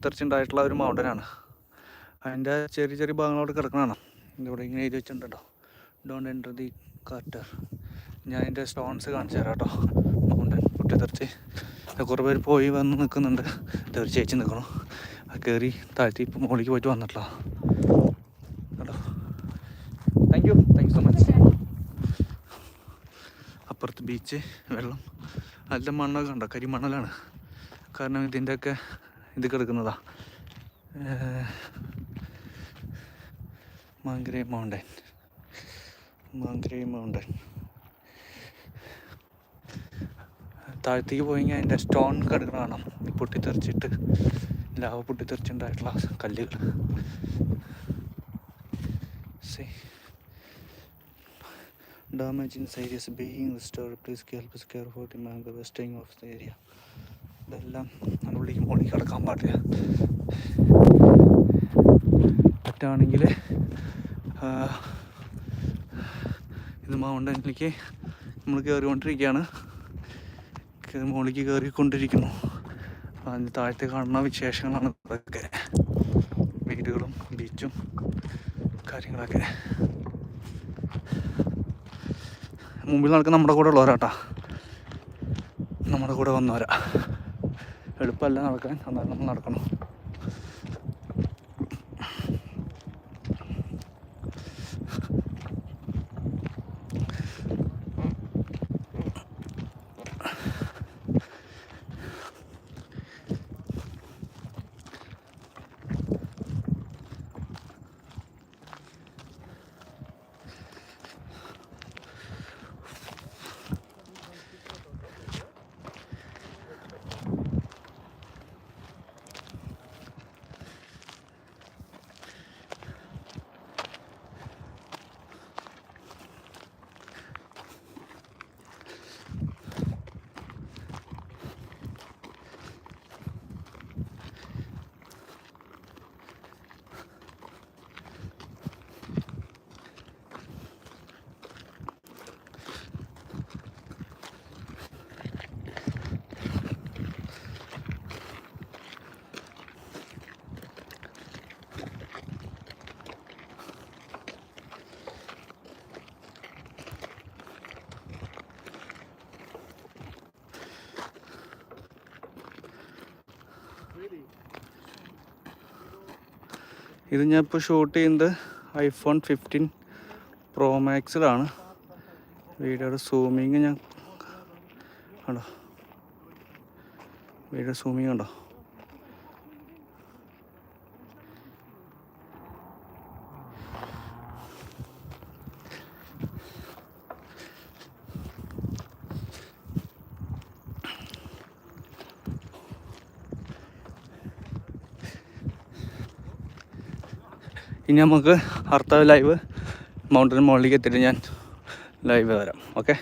പൊട്ടിത്തെറിച്ചുണ്ടായിട്ടുള്ള ഒരു മൗണ്ടനാണ്. അതിന്റെ ചെറിയ ചെറിയ ഭാഗങ്ങളോട് കിടക്കണതാണ്. ഇവിടെ ഇങ്ങനെ എഴുതി വെച്ചിട്ടുണ്ടോ ഡോണ്ട് എന്റർ ദി കാറ്റർ ഞാൻ അതിന്റെ സ്റ്റോൺസ് കാണിച്ചു തരാം കേട്ടോ. മൗണ്ടൻ പൊട്ടിത്തെറിച്ച് തെറിച്ച്. കുറേ പേര് പോയി വന്ന് നിൽക്കുന്നുണ്ട്. തെറിച്ച് ചേച്ചി നിൽക്കണം കയറി താഴ്ത്തി ഇപ്പം മുകളിലേക്ക് പോയിട്ട് വന്നിട്ടില്ല കേട്ടോ. Thank you thank you so much അപ്പുറത്ത് ബീച്ച് വെള്ളം. നല്ല മണ്ണൊക്കെ ഉണ്ടോ കരിമണ്ണലാണ്. കാരണം ഇതിന്റെയൊക്കെ ഇത് കിടക്കുന്നതാ മാങ്ക്രേ മൗണ്ടൻ. മാങ്ക്രേ മൗണ്ടൻ. താഴത്തേക്ക് പോയെങ്കിൽ അതിന്റെ സ്റ്റോൺ കിടക്കണ കാണാം. പൊട്ടിത്തെറിച്ചിട്ട് ലാവ പൊട്ടിത്തെറിച്ചിട്ടുണ്ടായിട്ടുള്ള കല്ലുകൾ say damage in serious being restored. Please help us care for മാങ്കർ mango ഓഫ് ദ area. ഇതെല്ലാം അതിനുള്ളിലേക്ക് മുകളിൽ കിടക്കാൻ പാടില്ല. പറ്റാണെങ്കിൽ ഇത് മൗണ്ടനിലേക്ക് നമ്മൾ കയറിക്കൊണ്ടിരിക്കുകയാണ്. മുകളിലേക്ക് കയറിക്കൊണ്ടിരിക്കുന്നു. അതിന് താഴത്തെ കാണുന്ന വിശേഷങ്ങളാണ് ഇതൊക്കെ. വീടുകളും ബീച്ചും കാര്യങ്ങളൊക്കെ. മുമ്പിൽ നടക്കുന്ന നമ്മുടെ കൂടെ ഉള്ളവരാട്ടാ. നമ്മുടെ കൂടെ വന്നവരാ. എളുപ്പമല്ല നടക്കാൻ. എന്നാലും നമ്മൾ നടക്കണം. ഇത് ഞാൻ ഇപ്പോൾ ഷൂട്ട് ചെയ്യുന്നത് ഐഫോൺ ഫിഫ്റ്റീൻ പ്രോ മാക്സിലാണ് വീഡിയോയുടെ സൂമിങ് ഞാൻ കണ്ടോ? വീഡിയോ സൂമിങ് കണ്ടോ? ഇനി നമുക്ക് അടുത്ത ലൈവ് മൗണ്ടൻ മുകളിലേക്ക് എത്തിയിട്ട് ഞാൻ ലൈവ് വരാം. ഓക്കെ